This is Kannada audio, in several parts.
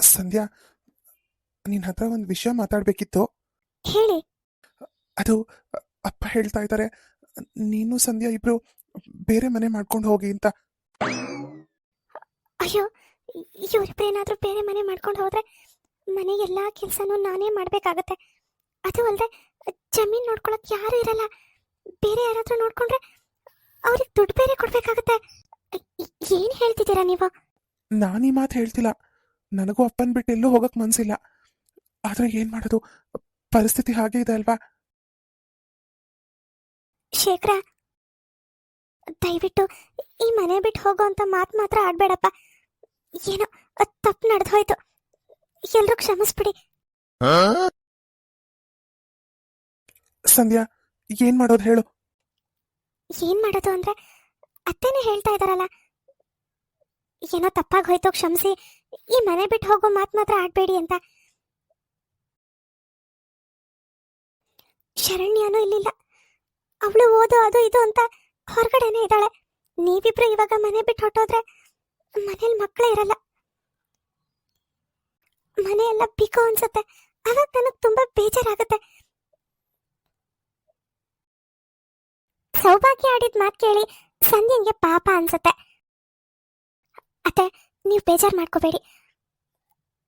ಸಂಧ್ಯಾ ನಿನ್ನ ಹತ್ರ ಒಂದು ವಿಷಯ ಮಾತಾಡಬೇಕಿತ್ತು. ಹೇಳಿ. ಅದು ಅಪ್ಪ ಹೇಳ್ತಾ ಇದ್ದಾರೆ. ನೀನು ಸಂಧ್ಯಾ ಇಬ್ರು ಬೇರೆ ಮನೆ ಮಾಡ್ಕೊಂಡು ಹೋಗಿ ಅಂತ. ಅಯ್ಯೋ ಇವ್ರಿಬ್ರು ಏನಾದ್ರೂ ಬೇರೆ ಮನೆ ಮಾಡ್ಕೊಂಡು ಹೋದ್ರೆ ಮನೆ ಎಲ್ಲಾ ಕೆಲಸನೂ ನಾನೇ ಮಾಡ್ಬೇಕಾಗತ್ತೆ. ಅದು ಅಲ್ಲದೆ ಜಮೀನ್ ನೋಡ್ಕೊಳಕ್ ಯಾರು ಇರಲ್ಲ. ಬೇರೆ ಯಾರಾದ್ರೂ ನೋಡ್ಕೊಂಡ್ರೆ ಅವ್ರಿಗೆ ದುಡ್ಡು ಬೇರೆ ಕೊಡ್ಬೇಕಾಗತ್ತೆ. ಏನ್ ಹೇಳ್ತಿದ್ದೀರಾ ನೀವು? ನಾನು ಈ ಮಾತು ಹೇಳ್ತಿಲ್ಲ. ನನಗೂ ಅಪ್ಪನ್ ಬಿಟ್ಟು ಎಲ್ಲೂ ಹೋಗಕ್ ಮನ್ಸಿಲ್ಲ. ಆದ್ರೆ ಏನ್ ಮಾಡೋದು? ಪರಿಸ್ಥಿತಿ ಹಾಗೆ ಇದೆ ಅಲ್ವಾ? ಶೇಖರ ದಯವಿಟ್ಟು ಈ ಮನೆ ಬಿಟ್ಟು ಹೋಗೋ ಅಂತ ಮಾತು ಮಾತ್ರ ಆಡ್ಬೇಡಪ್ಪ. ಏನೋ ತಪ್ಪು ನಡೆದು ಹೋಯ್ತು ಎಲ್ರೂ ಕ್ಷಮಿಸ್ಬಿಡಿ. ಸಂಧ್ಯಾ ಏನ್ ಮಾಡೋದು ಹೇಳು? ಏನ್ ಮಾಡೋದು ಅಂದ್ರೆ ಅತ್ತೇನೆ ಹೇಳ್ತಾ ಇದಾರಲ್ಲ ಏನೋ ತಪ್ಪಾಗಿ ಹೋಯ್ತು ಕ್ಷಮಿಸಿ, ಈ ಮನೆ ಬಿಟ್ಟು ಹೋಗೋ ಮಾತ್ ಮಾತ್ರ ಆಡ್ಬೇಡಿ ಅಂತ. ಶರಣ್ಯನೂ ಇಲ್ಲಿಲ್ಲ. ಅವಳು ಓದು, ಅದು, ಇದು ಅಂತ ಹೊರಗಡೆನೆ ಇದ್ದಾಳೆ. ನೀವಿಬ್ರು ಇವಾಗ ಮನೆ ಬಿಟ್ಟು ಹೊಟ್ಟೋದ್ರೆ ಮನೇಲಿ ಮಕ್ಕಳೇ ಇರಲ್ಲ. ಮನೆಯೆಲ್ಲ ಬಿಕೋ ಅನ್ಸುತ್ತೆ. ಅವಾಗ ನನಗೆ ತುಂಬಾ ಬೇಜಾರಾಗುತ್ತೆ. ಸೌಭಾಗ್ಯ ಆಡಿದ ಮಾತು ಕೇಳಿ ಸಂಧ್ಯಂಗೆ ಪಾಪ ಅನ್ಸುತ್ತೆ. ಅತ್ತೆ ನೀವು ಬೇಜಾರು ಮಾಡ್ಕೋಬೇಡಿ.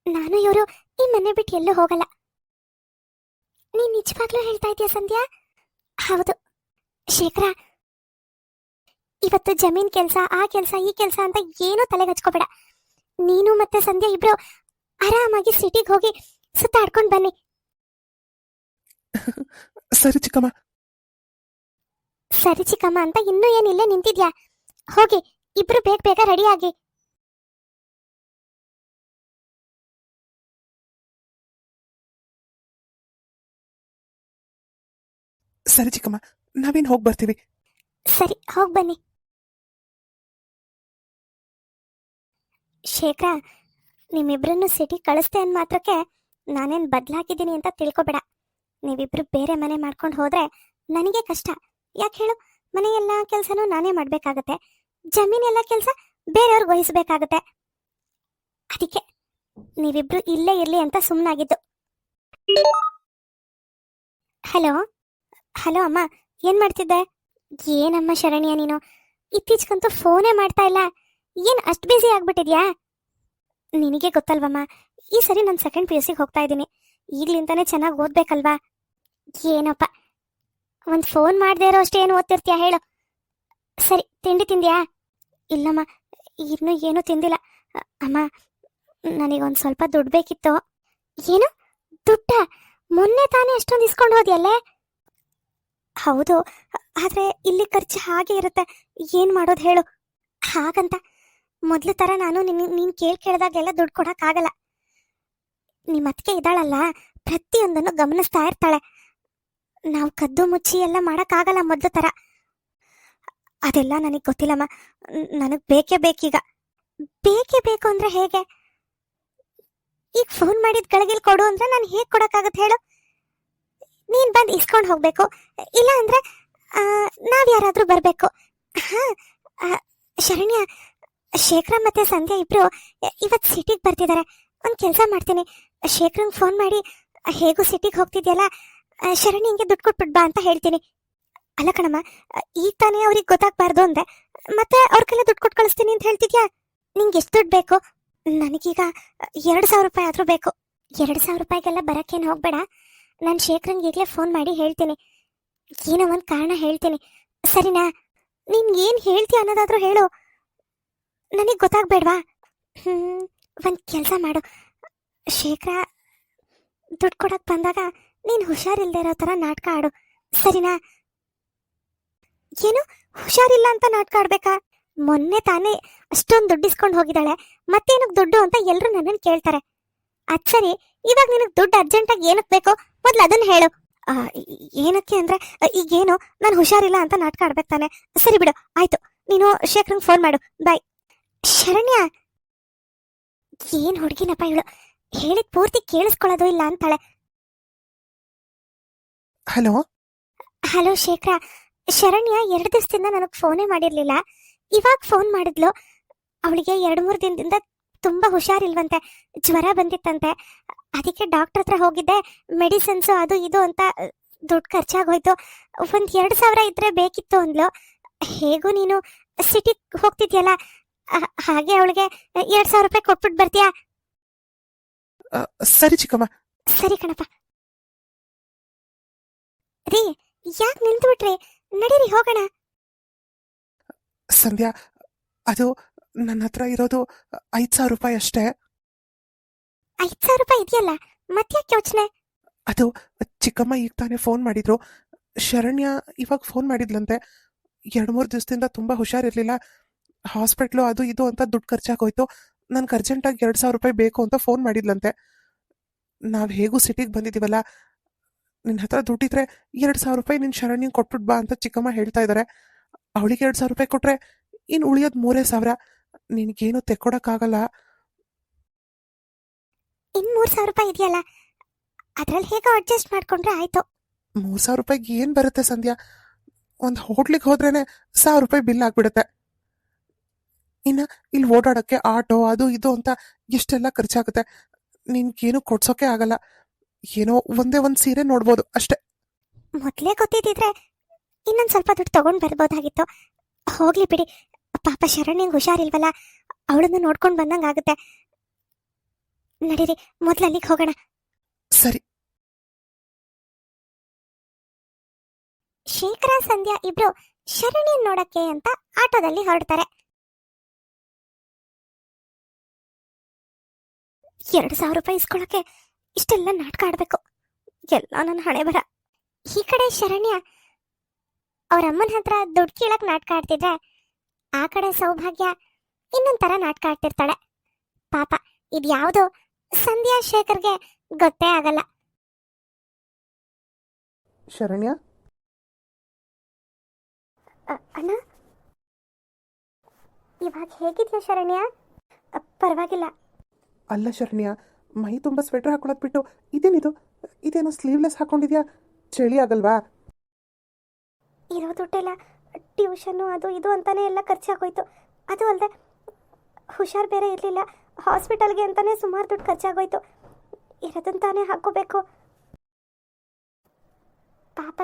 ನಾನು ಇವರು ಈ ಮನೆ ಬಿಟ್ಟು ಎಲ್ಲೂ ಹೋಗಲ್ಲ. ನೀನ್ ನಿಜವಾಗ್ಲೂ ಹೇಳ್ತಾ ಇದೀಯ ಸಂಧ್ಯಾ? ಹೌದು. ಶೇಖರ ಇವತ್ತು ಜಮೀನ್ ಕೆಲ್ಸ ಆ ಕೆಲಸ ಈ ಕೆಲ್ಸ ಅಂತ ಏನೂ ತಲೆಗೆ ಹಚ್ಕೋಬೇಡ ನೀನು ಮತ್ತೆ ಸಂಧ್ಯಾ ಇಬ್ರು ಆರಾಮಾಗಿ ಸಿಟಿಗೆ ಹೋಗಿ ಸುತ್ತಾಡ್ಕೊಂಡ್ ಬನ್ನಿ. ಸರಿ ಚಿಕ್ಕಮ್ಮ. ಸರಿ ಚಿಕ್ಕಮ್ಮ ಅಂತ ಇನ್ನೂ ಏನಿಲ್ಲ ನಿಂತಿದ್ಯಾ? ಹೋಗಿ ಇಬ್ರು ಬೇಗ ಬೇಗ ರೆಡಿ ಆಗಿ. ಸರಿ ಚಿಕ್ಕಮ್ಮ, ನಾವೇನು ಹೋಗಿ ಬರ್ತೀವಿ? ಸರಿ, ಹೋಗಿ ಬನ್ನಿ. ಶೇಖರ ನಿಮ್ಮಿಬ್ಬರನ್ನು ಸಿಟಿ ಕಳಿಸ್ತೆ ಅಂದ ಮಾತ್ರಕ್ಕೆ ನಾನೇನ್ ಬದ್ಲಾಗಿದ್ದೀನಿ ಅಂತ ತಿಳ್ಕೊಬೇಡ. ನೀವಿಬ್ರು ಬೇರೆ ಮನೆ ಮಾಡ್ಕೊಂಡು ಹೋದ್ರೆ ನನಗೆ ಕಷ್ಟ. ಯಾಕೆ ಹೇಳು? ಮನೆ ಎಲ್ಲ ಕೆಲಸನೂ ನಾನೇ ಮಾಡ್ಬೇಕಾಗತ್ತೆ. ಜಮೀನ್ ಎಲ್ಲ ಕೆಲಸ ಬೇರೆಯವ್ರಿಗೆ ವಹಿಸ್ಬೇಕಾಗತ್ತೆ. ಅದಕ್ಕೆ ನೀವಿಬ್ರು ಇಲ್ಲೇ ಇರ್ಲಿ ಅಂತ ಸುಮ್ಮನಾಗಿದ್ದು ಹಲೋ? ಹಲೋ ಅಮ್ಮ, ಏನ್ ಮಾಡ್ತಿದ್ದೆ? ಏನಮ್ಮ ಶರಣ್ಯ ನೀನು? ಇತ್ತೀಚೆಗಂತೂ ಫೋನೇ ಮಾಡ್ತಾ ಇಲ್ಲ. ಏನ್ ಅಷ್ಟು ಬ್ಯುಸಿ ಆಗ್ಬಿಟ್ಟಿದ್ಯಾ? ನಿನಗೆ ಗೊತ್ತಲ್ವಮ್ಮ, ಈ ಸರಿ ನಾನು ಸೆಕೆಂಡ್ ಪಿ ಯು ಸಿಗೆ ಹೋಗ್ತಾ ಇದ್ದೀನಿ. ಈಗ್ಲಿಂತಾನೆ ಚೆನ್ನಾಗಿ ಓದ್ಬೇಕಲ್ವಾ? ಏನಪ್ಪ, ಒಂದು ಫೋನ್ ಮಾಡದೇ ಇರೋ ಅಷ್ಟೇನು ಏನು ಓದ್ತಿರ್ತೀಯ ಹೇಳು. ಸರಿ, ತಿಂಡಿ ತಿಂದ್ಯಾ? ಇಲ್ಲಮ್ಮ, ಇನ್ನೂ ಏನೂ ತಿಂದಿಲ್ಲ. ಅಮ್ಮ ನನಗೊಂದು ಸ್ವಲ್ಪ ದುಡ್ಡು ಬೇಕಿತ್ತು. ಏನು? ದುಡ್ಡ? ಮೊನ್ನೆ ತಾನೇ ಅಷ್ಟೊಂದು ಇಸ್ಕೊಂಡು ಹೋದ್ಯಲ್ಲೇ? ಹೌದು. ಆದ್ರೆ ಇಲ್ಲಿ ಖರ್ಚು ಹಾಗೆ ಇರುತ್ತೆ. ಏನ್ ಮಾಡೋದು ಹೇಳು. ಹಾಗಂತ. ಮೊದ್ಲು ತರ ನಾನು ನಿನ್ನ ನೀನ್ ಕೇಳ್ ಕೇಳ್ದಾಗೆಲ್ಲ ದುಡ್ಡು ಕೊಡಕ್ ಆಗಲ್ಲ. ನಿಮ್ಮ ಅತ್ತಿಗೆ ಇದ್ದಾಳಲ್ಲ. ಪ್ರತಿಯೊಂದನ್ನು ಗಮನಿಸ್ತಾ ಇರ್ತಾಳೆ. ನಾವು ಕದ್ದು ಮುಚ್ಚಿ ಎಲ್ಲ ಮಾಡಕ್ ಆಗಲ್ಲ ಮೊದ್ಲು ತರ. ಅದೆಲ್ಲ ನನಗ್ ಗೊತ್ತಿಲ್ಲಮ್ಮ. ನನಗ್ ಬೇಕೇ ಬೇಕೀಗ. ಬೇಕೇ ಬೇಕು ಅಂದ್ರೆ ಹೇಗೆ? ಈಗ ಫೋನ್ ಮಾಡಿದ ಗಳಿಗೆಲ್ ಕೊಡು ಅಂದ್ರೆ ನಾನು ಹೇಗ್ ಕೊಡೋಕ್ಕಾಗತ್ತೆ ಹೇಳು? ನೀನ್ ಬಂದ್ ಇಸ್ಕೊಂಡ್ ಹೋಗ್ಬೇಕು. ಇಲ್ಲ ಅಂದ್ರೆ ನಾವ್ ಯಾರಾದ್ರೂ ಬರ್ಬೇಕು. ಹಾ ಶರಣ್ಯ, ಶೇಖರ ಮತ್ತೆ ಸಂಧ್ಯಾ ಇಬ್ರು ಇವತ್ ಸಿಟಿಗೆ ಬರ್ತಿದಾರೆ. ಒಂದ್ ಕೆಲ್ಸ ಮಾಡ್ತೀನಿ. ಶೇಖರಂಗ್ ಫೋನ್ ಮಾಡಿ, ಹೇಗೂ ಸಿಟಿಗೆ ಹೋಗ್ತಿದ್ಯಲ್ಲ ಶರಣ್ಯ ಹಿಂಗೆ ದುಡ್ಡು ಕೊಟ್ಬಿಟ್ ಬಾ ಅಂತ ಹೇಳ್ತೀನಿ. ಅಲ್ಲ ಕಣಮ್ಮ, ಈಗ ತಾನೇ ಅವ್ರಿಗೆ ಗೊತ್ತಾಗ್ಬಾರ್ದು ಅಂದೆ. ಮತ್ತೆ ಅವ್ರ ಕೈಲ ದುಡ್ಡು ಕೊಟ್ಟು ಕಳಿಸ್ತೀನಿ ಅಂತ ಹೇಳ್ತಿದ್ಯಾ? ನಿಂಗೆ ಎಷ್ಟು ದುಡ್ಡು ಬೇಕು? ನನಗೀಗ, ಎರಡು ಸಾವಿರ ರೂಪಾಯಿ ಆದ್ರೂ ಬೇಕು. ಎರಡು ಸಾವಿರ ರೂಪಾಯಿಗೆಲ್ಲ ಬರಕ್ಕೇನು ಹೋಗ್ಬೇಡ. ನಾನು ಶೇಖರನ್ ಈಗಲೇ ಫೋನ್ ಮಾಡಿ ಹೇಳ್ತೀನಿ. ಏನೋ ಒಂದು ಕಾರಣ ಹೇಳ್ತೀನಿ. ಸರಿನಾ? ನೀನ್ ಏನ್ ಹೇಳ್ತೀಯ ಅನ್ನೋದಾದ್ರೂ ಹೇಳು. ನನಗೆ ಗೊತ್ತಾಗ್ಬೇಡ್ವಾ? ಹ್ಮ್, ಒಂದ್ ಕೆಲಸ ಮಾಡು. ಶೇಖರ ದುಡ್ಡು ಕೊಡಕ್ ಬಂದಾಗ ನೀನ್ ಹುಷಾರಿಲ್ದೇ ಇರೋ ತರ ನಾಟಕ ಆಡು. ಸರಿನಾ? ಏನು? ಹುಷಾರಿಲ್ಲ ಅಂತ ನಾಟಕ ಆಡ್ಬೇಕಾ? ಮೊನ್ನೆ ತಾನೇ ಅಷ್ಟೊಂದು ದುಡ್ಡು ಇಸ್ಕೊಂಡು ಹೋಗಿದ್ದಾಳೆ. ಮತ್ತೇನಕ್ ದುಡ್ಡು ಅಂತ ಎಲ್ಲರೂ ನನ್ನನ್ನು ಕೇಳ್ತಾರೆ. ಅದ್ ಸರಿ, ಇವಾಗ ನಿನಗೆ ದುಡ್ಡು ಅರ್ಜೆಂಟಾಗಿ ಏನಕ್ಕೆ ಬೇಕು? ಮೊದ್ಲು ಅದನ್ನ ಹೇಳು. ಏನಕ್ಕೆ ಅಂದ್ರೆ ಈಗೇನು ನಾನು ಹುಷಾರಿಲ್ಲ ಅಂತ ನಾಟಕ ಆಡ್ಬೇಕು ತಾನೆ. ಸರಿ ಬಿಡು ಆಯ್ತು. ನೀನು ಶೇಖರಂಗ್ ಫೋನ್ ಮಾಡು. ಬಾಯ್ ಶರಣ್ಯ! ಏನ್ ಹುಡುಗಿನಪ್ಪ ಇವಳು? ಹೇಳಿದ ಪೂರ್ತಿ ಕೇಳಿಸ್ಕೊಳ್ಳೋದು ಇಲ್ಲ ಅಂತಾಳೆ. ಹಲೋ? ಹಲೋ ಶೇಖರ ಶರಣ್ಯ ಎರಡು ದಿವಸದಿಂದ ನನಗೆ ಫೋನೇ ಮಾಡಿರ್ಲಿಲ್ಲ. ಇವಾಗ ಫೋನ್ ಮಾಡಿದ್ಲು. ಅವಳಿಗೆ ಎರಡು ಮೂರು ದಿನದಿಂದ ತುಂಬಾ ಹುಷಾರಿಲ್ವಂತೆ. ಜ್ವರ ಬಂದಿತ್ತಂತೆ. ಅದಕ್ಕೆ ಡಾಕ್ಟರ್ ಹತ್ರ ಹೋಗಿದ್ದೆ. ಮೆಡಿಸಿನ್ಸು ಅದು ಇದು ಅಂತ ದುಡ್ಡು ಖರ್ಚಾಗೋಯ್ತು. ಒಂದ್ ಎರಡ್ ಸಾವಿರ ಇದ್ರೆ ಬೇಕಿತ್ತು ಅಂದ್ಲು. ಹೇಗೂ ನೀನು ಸಿಟಿ ಹೋಗ್ತಿದ್ಯಲ್ಲ? ಹಾಗೆ ಅವಳಿಗೆ ಎರಡ್ ಸಾವಿರ ರೂಪಾಯಿ ಕೊಟ್ಬಿಟ್ಟು ಬರ್ತೀಯಾ? ಸರಿ ಚಿಕ್ಕಮ್ಮ. ಸರಿ ಕಣಪ್ಪ. ರೀ ಯಾಕೆ ನಿಂತ್ಬಿಟ್ರಿ? ನಡೀರಿ ಹೋಗೋಣ. ಸಂಧ್ಯಾ ಅದು ನನ್ನ ಹತ್ರ ಇರೋದು ಐದು ಸಾವಿರ ರೂಪಾಯಿ ಅಷ್ಟೇ. ಐದ್ ಸಾವಿರ ರೂಪಾಯಿ ಇದೆಯಲ್ಲ ಮತ್ತ್ಯಾಕೆ ಯೋಚನೆ? ಅದು ಚಿಕ್ಕಮ್ಮ ಈಗ ತಾನೇ ಫೋನ್ ಮಾಡಿದ್ರು. ಶರಣ್ಯ ಇವಾಗ ಫೋನ್ ಮಾಡಿದ್ಲಂತೆ. ಎರಡು ಮೂರು ದಿವಸದಿಂದ ತುಂಬ ಹುಷಾರಿರ್ಲಿಲ್ಲ. ಹಾಸ್ಪಿಟ್ಲು ಅದು ಇದು ಅಂತ ದುಡ್ಡು ಖರ್ಚಾಗೋಯ್ತು. ನನ್ಗೆ ಅರ್ಜೆಂಟಾಗಿ ಎರಡು ಸಾವಿರ ರೂಪಾಯಿ ಬೇಕು ಅಂತ ಫೋನ್ ಮಾಡಿದ್ಲಂತೆ. ನಾವು ಹೇಗೂ ಸಿಟಿಗೆ ಬಂದಿದ್ದೀವಲ್ಲ ನಿನ್ನ ಹತ್ರ ದುಡ್ಡಿದ್ರೆ ಎರಡು ಸಾವಿರ ರೂಪಾಯಿ ನಿನ್ನ ಶರಣ್ಯ ಕೊಟ್ಬಿಟ್ಟು ಬಾ ಅಂತ ಚಿಕ್ಕಮ್ಮ ಹೇಳ್ತಾ ಇದ್ದಾರೆ ಅವಳಿಗೆ ಎರಡು ಸಾವಿರ ರೂಪಾಯಿ ಕೊಟ್ರೆ ಇನ್ನು ಉಳಿಯೋದು ಮೂರೇ ಸಾವಿರ. ನಿನಗೇನು ತೆಕ್ಕೊಡಕ್ಕಾಗಲ್ಲ. ಇನ್ ಮೂರ್ ಸಾವಿರ ರೂಪಾಯಿ ಇದೆಯಲ್ಲ ಅದ್ರಲ್ಲಿ ಹೇಗೋ ಅಡ್ಜಸ್ಟ್ ಮಾಡ್ಕೊಂಡ್ರೆ ಆಯ್ತು. ಮೂರ್ ಸಾವಿರ ರೂಪಾಯಿಗೆ ಏನ್ ಬರುತ್ತೆ ಸಂಧ್ಯಾ? ಒಂದ್ ಹೋಟ್ಲಿಗೆ ಹೋದ್ರೇನೆ ಸಾವಿರ ರೂಪಾಯಿ ಬಿಲ್ ಆಗ್ಬಿಡುತ್ತೆ. ಇನ್ನ ಇಲ್ಲಿ ಓಡಾಡಕ್ಕೆ ಆಟೋ ಅದು ಇದು ಅಂತ ಎಷ್ಟೆಲ್ಲ ಖರ್ಚಾಗುತ್ತೆ. ನಿನ್ಗೇನು ಕೊಡ್ಸೋಕೆ ಆಗಲ್ಲ. ಏನೋ ಒಂದೇ ಒಂದ್ ಸೀರೆ ನೋಡ್ಬೋದು ಅಷ್ಟೇ. ಮೊದ್ಲೇ ಗೊತ್ತಿದ್ರೆ ಇನ್ನೊಂದ್ ಸ್ವಲ್ಪ ದುಡ್ಡು ತಗೊಂಡ್ ಬರ್ಬೋದಾಗಿತ್ತು. ಹೋಗ್ಲಿ ಬಿಡಿ ಪಾಪ ಶರಣ್ಯಂಗ್ ಹುಷಾರಿಲ್ವಲ್ಲ? ಅವಳನ್ನು ನೋಡ್ಕೊಂಡು ಬಂದಂಗಾಗುತ್ತೆ ನಡೀರಿ ಮೊದ್ಲು ಅಲ್ಲಿಗೆ ಹೋಗೋಣ. ಸರಿ. ಶೇಖರ ಸಂಧ್ಯಾ ಇಬ್ರು ಶರಣ್ಯನ್ ನೋಡಕ್ಕೆ ಅಂತ ಆಟೋದಲ್ಲಿ ಹೊರಡ್ತಾರೆ. ಎರಡು ಸಾವಿರ ರೂಪಾಯಿ ಇಸ್ಕೊಳಕ್ಕೆ ಇಷ್ಟೆಲ್ಲ ನಾಟಕ ಆಡ್ಬೇಕು. ಎಲ್ಲ ನನ್ನ ಹಣೆ ಬರ. ಈ ಕಡೆ ಶರಣ್ಯ ಅವ್ರ ಅಮ್ಮನ ಹತ್ರ ದುಡ್ಡು ಕೇಳಕ್ ನಾಟಕ ಆಡ್ತಿದ್ರೆ ಆ ಕಡೆ ಸೌಭಾಗ್ಯ ಇನ್ನೊಂಥರ ನಾಟಕ ಆಡ್ತಿರ್ತಾಳೆ ಪಾಪ ಇದ್ಯಾವುದು ಸಂಧ್ಯಾ ಶೇಖರ್ಗೆ ಗೊತ್ತೇ ಆಗಲ್ಲ. ಶರಣ್ಯ? ಅ- ಅಣ್ಣ? ಇವಾಗ ಹೇಗಿದ್ಯಾ ಶರಣ್ಯ? ಅ, ಪರವಾಗಿಲ್ಲ. ಅಲ್ಲ ಶರಣ್ಯ ಮೈ ತುಂಬಾ ಸ್ವೆಟರ್ ಹಾಕೊಳ್ಳೋದ್ ಬಿಟ್ಟು ಇದೇನಿದು? ಇದೇನೋ ಸ್ಲೀವ್ಲೆಸ್ ಹಾಕೊಂಡಿದ್ಯಾ? ಚಳಿ ಆಗಲ್ವಾ? ಇರೋ ದುಡ್ಡೆಲ್ಲ ಟ್ಯೂಷನ್ನು ಅದು ಇದು ಅಂತಾನೆ ಎಲ್ಲ ಖರ್ಚಾಗೋಯ್ತು ಅದು ಅಲ್ಲದೆ ಹುಷಾರ್ ಬೇರೆ ಇರಲಿಲ್ಲ. ಹಾಸ್ಪಿಟಲ್ಗೆ ಅಂತಲೇ ಸುಮಾರು ದುಡ್ಡು ಖರ್ಚಾಗೋಯ್ತು ಇರೋದನ್ನು ತಾನೇ ಹಾಕೋಬೇಕು ಪಾಪ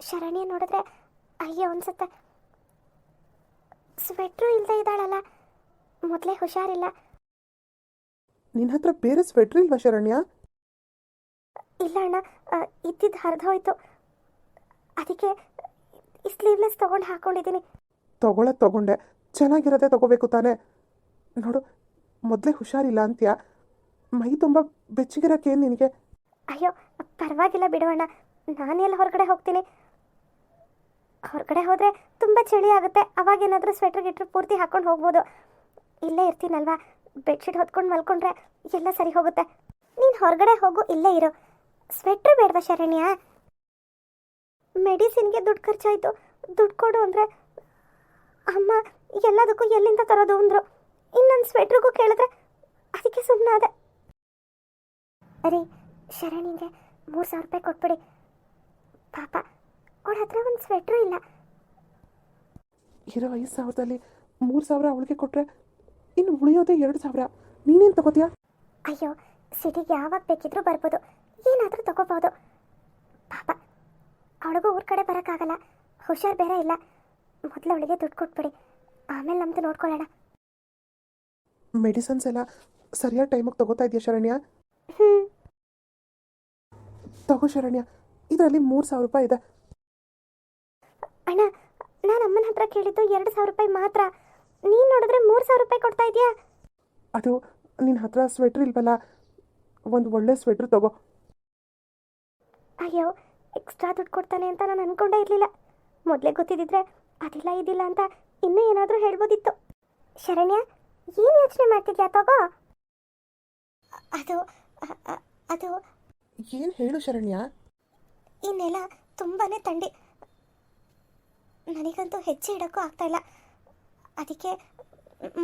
ಶರಣ್ಯ ನೋಡಿದ್ರೆ ಅಯ್ಯೋ ಅನ್ಸುತ್ತೆ. ಸ್ವೆಟ್ರು ಇಲ್ಲದೆ ಇದ್ದಾಳಲ್ಲ. ಮೊದಲೇ ಹುಷಾರಿಲ್ಲ. ನಿನ್ನ ಹತ್ರ ಬೇರೆ ಸ್ವೆಟರ್ ಇಲ್ವಾ ಶರಣ್ಯ? ಇಲ್ಲ ಅಣ್ಣ ಇದ್ದಿದ್ದು ಹರಿದು ಹೋಯ್ತು. ಅದಕ್ಕೆ ಸ್ಲೀವ್ಲೆಸ್ ತೊಗೊಂಡು ಹಾಕೊಂಡಿದ್ದೀನಿ ತಗೊಳದ್ ತಗೊಂಡೆ. ಚೆನ್ನಾಗಿರೋದೇ ತಗೋಬೇಕು ತಾನೇ. ನೋಡು ಮೊದಲೇ ಹುಷಾರಿಲ್ಲ ಅಂತ್ಯ? ಮೈ ತುಂಬ ಬೆಚ್ಚಗಿರಕ್ಕೆ ನಿನಗೆ? ಅಯ್ಯೋ ಪರವಾಗಿಲ್ಲ ಬಿಡೋಣ ನಾನೆಲ್ಲ ಹೊರಗಡೆ ಹೋಗ್ತೀನಿ. ಹೊರಗಡೆ ಹೋದರೆ ತುಂಬ ಚಳಿ ಆಗುತ್ತೆ. ಅವಾಗ ಏನಾದರೂ ಸ್ವೆಟ್ರ್ ಗಿಟ್ರ್ ಪೂರ್ತಿ ಹಾಕೊಂಡು ಹೋಗ್ಬೋದು. ಇಲ್ಲೇ ಇರ್ತೀನಲ್ವಾ? ಬೆಡ್ಶೀಟ್ ಹೊತ್ಕೊಂಡು ಮಲ್ಕೊಂಡ್ರೆ ಎಲ್ಲ ಸರಿ ಹೋಗುತ್ತೆ. ನೀನು ಹೊರಗಡೆ ಹೋಗು ಇಲ್ಲೇ ಇರು. ಸ್ವೆಟ್ರ್ ಬೇಡವಾ ಶರಣ್ಯ? ಮೆಡಿಸಿನ್ಗೆ ದುಡ್ಡು ಖರ್ಚಾಯಿತು. ದುಡ್ಡು ಕೊಡು ಅಂದರೆ ಅಮ್ಮ ಎಲ್ಲದಕ್ಕೂ ಎಲ್ಲಿಂದ ತರೋದು? ಅಂದರು. ಇನ್ನೊಂದು ಸ್ವೆಟ್ರಿಗೂ ಕೇಳಿದ್ರೆ ಅದಕ್ಕೆ ಸುಮ್ಮನೆ ಅದೇ ಶರಣಿಗೆ ಮೂರು ಸಾವಿರ ರೂಪಾಯಿ ಕೊಟ್ಬಿಡಿ. ಪಾಪ ಅವಳ ಹತ್ರ ಒಂದು ಸ್ವೆಟ್ರು ಇಲ್ಲ. ಇರೋ ಐದು ಸಾವಿರದಲ್ಲಿ ಮೂರು ಸಾವಿರ ಅವಳಿಗೆ ಕೊಟ್ರೆ ಇನ್ನು ಉಳಿಯೋದೆ ಎರಡು ಸಾವಿರ. ನೀನೇನು ತಗೋತೀಯಾ? ಅಯ್ಯೋ ಸಿಟಿಗೆ ಯಾವಾಗ ಬೇಕಿದ್ರೂ ಬರ್ಬೋದು. ಏನಾದರೂ ತಗೋಬೋದು. ಪಾಪ ಅವಳಿಗೂ ಊರ ಕಡೆ ಬರೋಕ್ಕಾಗಲ್ಲ. ಹುಷಾರ್ ಬೇರೆ ಇಲ್ಲ. ಮೊದಲು ಅವಳಿಗೆ ದುಡ್ಡು ಕೊಟ್ಬಿಡಿ. ಆಮೇಲೆ ನಮ್ದು ನೋಡ್ಕೊಳ್ಳೋಣ. ಮೆಡಿಸನ್ಸ್ ಎಲ್ಲ ಸರಿಯಾದ ಟೈಮಿಗೆ ತಗೋತಾ ಇದೆಯಾ ಶರಣ್ಯ? ಹ್ಞೂ ತಗೋ ಶರಣ್ಯ ಇದರಲ್ಲಿ ಮೂರು ಸಾವಿರ ರೂಪಾಯಿ ಇದೆ. ಅಣ್ಣ ನಾನು ಅಮ್ಮನ ಹತ್ರ ಕೇಳಿದ್ದು ಎರಡು ಸಾವಿರ ರೂಪಾಯಿ ಮಾತ್ರ. ನೀನು ನೋಡಿದ್ರೆ ಮೂರು ಸಾವಿರ ರೂಪಾಯಿ ಕೊಡ್ತಾ ಇದೆಯಾ? ಅದು ನಿನ್ನ ಹತ್ರ ಸ್ವೆಟ್ರ್ ಇಲ್ವಲ್ಲ? ಒಂದು ಒಳ್ಳೆ ಸ್ವೆಟ್ರ್ ತಗೋ. ಅಯ್ಯೋ ಎಕ್ಸ್ಟ್ರಾ ದುಡ್ಡು ಕೊಡ್ತಾನೆ ಅಂತ ನಾನು ಅನ್ಕೊಂಡೇ ಇರಲಿಲ್ಲ. ಮೊದಲೇ ಗೊತ್ತಿದ್ದಿದ್ರೆ ಅದಿಲ್ಲ ಇದಿಲ್ಲ ಅಂತ ಇನ್ನೂ ಏನಾದರೂ ಹೇಳ್ಬೋದಿತ್ತು. ಶರಣ್ಯ ಏನು ಯೋಚನೆ ಮಾಡ್ತಿದ್ಯಾ ತಗೋ? ಅದು ಅದು ಏನು ಹೇಳು ಶರಣ್ಯ? ಈ ನೆಲ ತುಂಬಾ ಥಂಡಿ ನನಗಂತೂ ಹೆಜ್ಜೆ ಇಡೋಕ್ಕೂ ಆಗ್ತಾ ಇಲ್ಲ. ಅದಕ್ಕೆ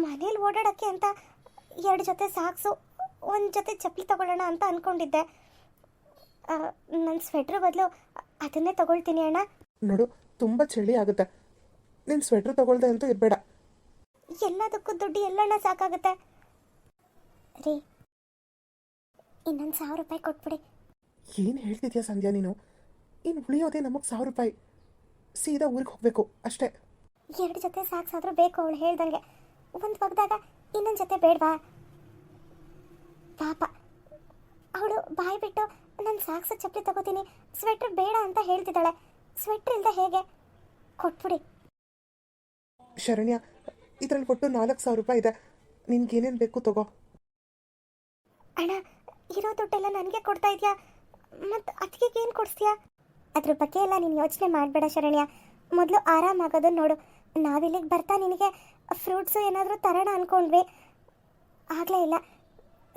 ಮನೇಲಿ ಓಡಾಡೋಕ್ಕೆ ಅಂತ ಎರಡು ಜೊತೆ ಸಾಕ್ಸು ಒಂದು ಜೊತೆ ಚಪ್ಪಲಿ ತಗೊಳ್ಳೋಣ ಅಂತ ಅಂದ್ಕೊಂಡಿದ್ದೆ ನನ್ನ ಸ್ವೆಟ್ರ್ ಬದಲು ಅದನ್ನೇ ತಗೊಳ್ತೀನಿ ಅಣ್ಣ. ನೋಡು ತುಂಬ ಚಳಿ ಆಗುತ್ತೆ. ನಿನ್ ಸ್ವೆಟ್ರ್ ತಗೊಳ್ದೆ ಅಂತೂ ಇರಬೇಡ. ಎಲ್ಲದಕ್ಕೂ ದುಡ್ಡು ಎಲ್ಲಣ್ಣ ಸಾಕಾಗುತ್ತೆ. ರೀ ಇನ್ನೊಂದು ಸಾವಿರ ರೂಪಾಯಿ ಕೊಟ್ಬಿಡಿ. ಏನು ಹೇಳ್ತಿದ್ಯಾ ಸಂಧ್ಯಾ ನೀನು? ಇನ್ನು ಉಳಿಯೋದೇ ನಮಗೆ ಸಾವಿರ ರೂಪಾಯಿ. ಸೀದಾ ಊರಿಗೆ ಹೋಗಬೇಕು ಅಷ್ಟೇ. ಎರಡು ಜೊತೆ ಸಾಕ್ಸಾದ್ರೂ ಬೇಕು ಅವಳು ಹೇಳ್ದಂಗೆ. ಒಂದು ಒಗ್ದಾಗ ಇನ್ನೊಂದು ಜೊತೆ ಬೇಡವಾ? ಪಾಪ ಅವಳು ಬಾಯಿ ಬಿಟ್ಟು ನಾನು ಸಾಕ್ಸ್ ಚಪ್ಪಲಿ ತಗೋತೀನಿ. ಸ್ವೆಟ್ರ್ ಬೇಡ ಅಂತ ಹೇಳ್ತಿದ್ದಾಳೆ. ಸ್ವೆಟರ್ ಇಲ್ಲದೆ ಹೇಗೆ? ಕೊಟ್ಬಿಡಿ. ಶರಣ್ಯ ಇದರಲ್ಲಿ ಕೊಟ್ಟು ನಾಲ್ಕು ಸಾವಿರ ರೂಪಾಯಿ ಇದೆ. ನಿನ್ಗೇನೇನು ಬೇಕು ತಗೋ. ಅಣ್ಣ ಇರೋ ದುಡ್ಡೆಲ್ಲ ನನಗೆ ಕೊಡ್ತಾ ಇದೆಯಾ? ಮತ್ತು ಅದಕ್ಕೆ ಏನು ಕೊಡಿಸ್ತೀಯಾ? ಅದ್ರ ಬಗ್ಗೆ ಎಲ್ಲ ನೀನು ಯೋಚನೆ ಮಾಡಬೇಡ ಶರಣ್ಯ. ಮೊದಲು ಆರಾಮಾಗೋದನ್ನ ನೋಡು. ನಾವಿಲ್ಲಿಗೆ ಬರ್ತಾ ನಿನಗೆ ಫ್ರೂಟ್ಸು ಏನಾದರೂ ತರೋಣ ಅನ್ಕೊಂಡ್ವಿ. ಆಗಲೇ ಇಲ್ಲ.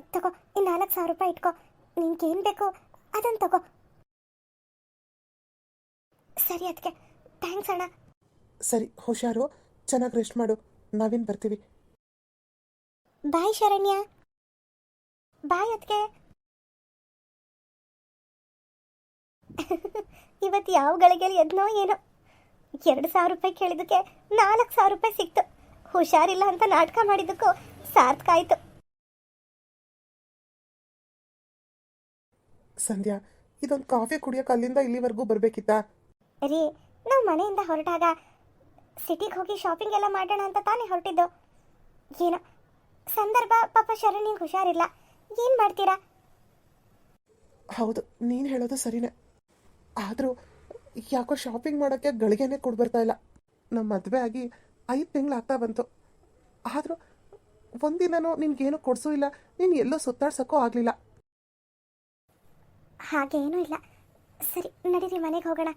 ತಗೋ ಈ ನಾಲ್ಕು ಸಾವಿರ ರೂಪಾಯಿ ಇಟ್ಕೋ. ನಿನ್ಗೇನು ಬೇಕು? ಅದನ್ನು ತಗೋ. ಸರಿ ಅದಕ್ಕೆ ಥ್ಯಾಂಕ್ಸ್ ಅಣ್ಣ. ಸರಿ ಹುಷಾರು. ಚೆನ್ನಾಗಿ ರೆಸ್ಟ್ ಮಾಡು. ನಾವೇನು ಬರ್ತೀವಿ. ಬಾಯ್ ಶರಣ್ಯ. ಬಾಯ್ ಅದಕ್ಕೆ ಇವತ್ತು ಯಾವ ಗಳಿಗೆಯಲ್ಲಿ ಎದ್ನೋ ಏನೋ. ಎರಡು ಸಾವಿರ ರೂಪಾಯಿ ಕೇಳಿದಕ್ಕೆ ನಾಲ್ಕು ಸಾವಿರ ರೂಪಾಯಿ ಸಿಕ್ತು. ಹುಷಾರಿಲ್ಲ ಅಂತ ನಾಟಕ ಮಾಡಿದ್ದಕ್ಕೂ ಸಾರ್ಥಕ ಆಯ್ತು. ಸಂಧ್ಯಾ ಇದೊಂದು ಕಾಫಿ ಕುಡಿಯೋಕೆ ಅಲ್ಲಿಂದ ಇಲ್ಲಿವರೆಗೂ ಬರಬೇಕಿತ್ತಾ? ರೀ ನಾವು ಮನೆಯಿಂದ ಹೊರಟಾಗ ಸಿಟಿಗೆ ಹೋಗಿ ಶಾಪಿಂಗ್ ಎಲ್ಲ ಮಾಡೋಣ ಅಂತ ತಾನೇ ಹೊರಟಿದ್ದು. ಏನೋ ಸಂದರ್ಭ ಪಾಪ ನೀನು ಹುಷಾರಿಲ್ಲ. ಏನು ಮಾಡ್ತೀರಾ? ಹೌದು ನೀನು ಹೇಳೋದು ಸರಿನೇ. ಆದರೂ ಯಾಕೋ ಶಾಪಿಂಗ್ ಮಾಡೋಕ್ಕೆ ಗಳಿಗೆನೇ ಕೊಡು ಬರ್ತಾ ಇಲ್ಲ. ನಮ್ಮ ಮದುವೆ ಆಗಿ ಐದು ತಿಂಗಳಾಗ್ತಾ ಬಂತು. ಆದರೂ ಒಂದಿನನೂ ನಿನ್ಗೇನು ಕೊಡಿಸೂ ಇಲ್ಲ. ನೀನು ಎಲ್ಲೋ ಸುತ್ತಾಡ್ಸೋಕ್ಕೂ ಆಗಲಿಲ್ಲ. ಹಾಗೇನೂ ಇಲ್ಲ. ಸರಿ ನಡೀರಿ ಮನೆಗೆ ಹೋಗೋಣ.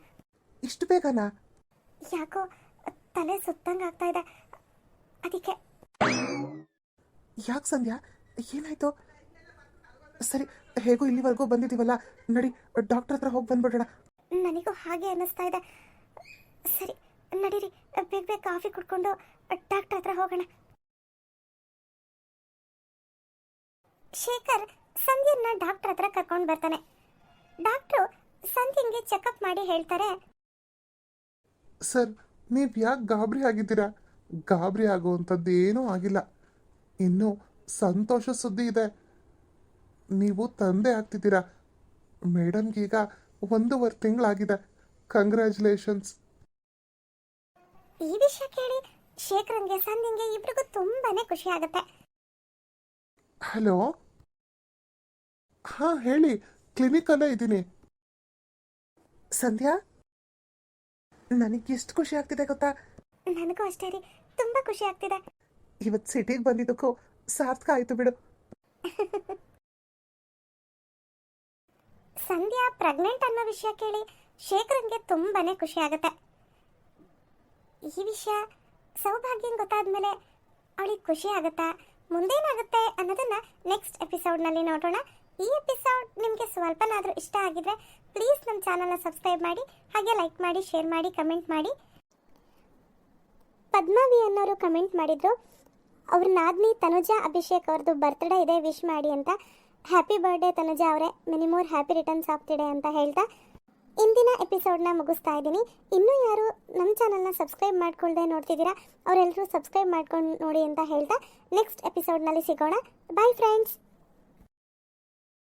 ಇಷ್ಟು ಬೇಗನಾ? ಯಾಕೋ ತಲೆ ಸುತ್ತಂಗೆ ಆಗ್ತಾ ಇದೆ. ಅದಕ್ಕೆ. ಯಾಕೆ ಸಂಧ್ಯಾ? ಏನಾಯ್ತು? ಸರಿ ಹೇಗೋ ಇಲ್ಲಿವರೆಗೂ ಬಂದಿದ್ದೀವಲ್ಲ. ನಡಿ ಡಾಕ್ಟರ್ ಹತ್ರ ಹೋಗಿ ಬಂದ್ಬಿಡೋಣ. ನನಗೂ ಹಾಗೆ ಅನ್ನಿಸ್ತಾ ಇದೆ. ಸರಿ ನಡೀರಿ ಬೇಗ ಬೇಗ ಕಾಫಿ ಕುಡ್ಕೊಂಡು ಡಾಕ್ಟರ್ ಹತ್ರ ಹೋಗೋಣ. ಶೇಖರ್ ಸಂಧ್ಯನ್ನ ಡಾಕ್ಟರ್ ಹತ್ರ ಕರ್ಕೊಂಡು ಬರ್ತಾನೆ. ಡಾಕ್ಟ್ರು ಸಂಧ್ಯಂಗೆ ಚೆಕಪ್ ಮಾಡಿ ಹೇಳ್ತಾರೆ. ಸರ್ ನೀವು ಯಾಕೆ ಗಾಬರಿ ಆಗಿದ್ದೀರಾ? ಗಾಬರಿ ಆಗುವಂಥದ್ದು ಏನೂ ಆಗಿಲ್ಲ. ಇನ್ನು ಸಂತೋಷ ಸುದ್ದಿ ಇದೆ. ನೀವು ತಂದೆ ಆಗ್ತಿದ್ದೀರಾ? ಮೇಡಮ್ಗೀಗ ಒಂದೂವರೆ ತಿಂಗಳಾಗಿದೆ. ಕಂಗ್ರ್ಯಾಚುಲೇಷನ್ಸ್ ಈ ವಿಷಯ ಕೇಳಿ ಶೇಖರನ್ಗೆ ಸಂಧ್ಯಂಗೆ ಇಬ್ರಿಗೂ ತುಂಬಾನೇ ಖುಷಿ ಆಗುತ್ತೆ. ಹಲೋ? ಹಾಂ ಹೇಳಿ. ಕ್ಲಿನಿಕಲ್ಲೇ ಇದ್ದೀನಿ. ಸಂಧ್ಯಾ? ನನಗೆ ಎಷ್ಟು ಖುಷಿ ಆಗ್ತಿದೆ ಗೊತ್ತಾ? ನನಗೂ ಅಷ್ಟೇ ರೀ. ತುಂಬಾ ಖುಷಿ ಆಗ್ತಿದೆ. ಇವತ್ತು ಸಿಟಿಗೆ ಬಂದಿದ್ದಕ್ಕೂ ಸಾರ್ಥಕ ಆಯ್ತು ಬಿಡು. ಸಂಧ್ಯಾ ಪ್ರೆಗ್ನೆಂಟ್ ಅನ್ನೋ ವಿಷಯ ಕೇಳಿ ಶೇಖರನ್ಗೆ ತುಂಬಾನೇ ಖುಷಿ ಆಗುತ್ತೆ. ಈ ವಿಷಯ ಸೌಭಾಗ್ಯನ್ ಗೊತ್ತಾದ್ಮೇಲೆ ಅವಳಿಗೆ ಖುಷಿ ಆಗುತ್ತಾ? ಮುಂದೇನಾಗುತ್ತೆ ಅನ್ನೋದನ್ನ ನೆಕ್ಸ್ಟ್ ಎಪಿಸೋಡ್ನಲ್ಲಿ ನೋಡೋಣ. ಈ ಎಪಿಸೋಡ್ ನಿಮಗೆ ಸ್ವಲ್ಪನಾದರೂ ಇಷ್ಟ ಆಗಿದ್ರೆ ಪ್ಲೀಸ್ ನಮ್ಮ ಚಾನಲ್ನ ಸಬ್ಸ್ಕ್ರೈಬ್ ಮಾಡಿ, ಹಾಗೆ ಲೈಕ್ ಮಾಡಿ ಶೇರ್ ಮಾಡಿ ಕಮೆಂಟ್ ಮಾಡಿ. ಪದ್ಮಾವಿ ಅನ್ನೋರು ಕಮೆಂಟ್ ಮಾಡಿದ್ರು, ಅವ್ರ ನಾದ್ನಿ ತನುಜಾ ಅಭಿಷೇಕ್ ಅವ್ರದ್ದು ಬರ್ತ್ಡೇ ಇದೆ ವಿಶ್ ಮಾಡಿ ಅಂತ. ಹ್ಯಾಪಿ ಬರ್ಡೇ ತನುಜಾ ಅವರೇ ಮಿನಿಮೋರ್ ಹ್ಯಾಪಿ ರಿಟರ್ನ್ಸ್ ಆಗ್ತಿದೆ ಅಂತ ಹೇಳ್ತಾ. ಇಂದಿನ ಎಪಿಸೋಡ್ನ ಮುಗಿಸ್ತಾ ಇದ್ದೀನಿ. ಇನ್ನೂ ಯಾರು ನಮ್ಮ ಚಾನಲ್ನ ಸಬ್ಸ್ಕ್ರೈಬ್ ಮಾಡ್ಕೊಳ್ದೆ ನೋಡ್ತಿದ್ದೀರಾ ಅವರೆಲ್ಲರೂ ಸಬ್ಸ್ಕ್ರೈಬ್ ಮಾಡ್ಕೊಂಡು ನೋಡಿ ಅಂತ ಹೇಳ್ತಾ. ನೆಕ್ಸ್ಟ್ ಎಪಿಸೋಡ್ನಲ್ಲಿ ಸಿಗೋಣ. Bye friends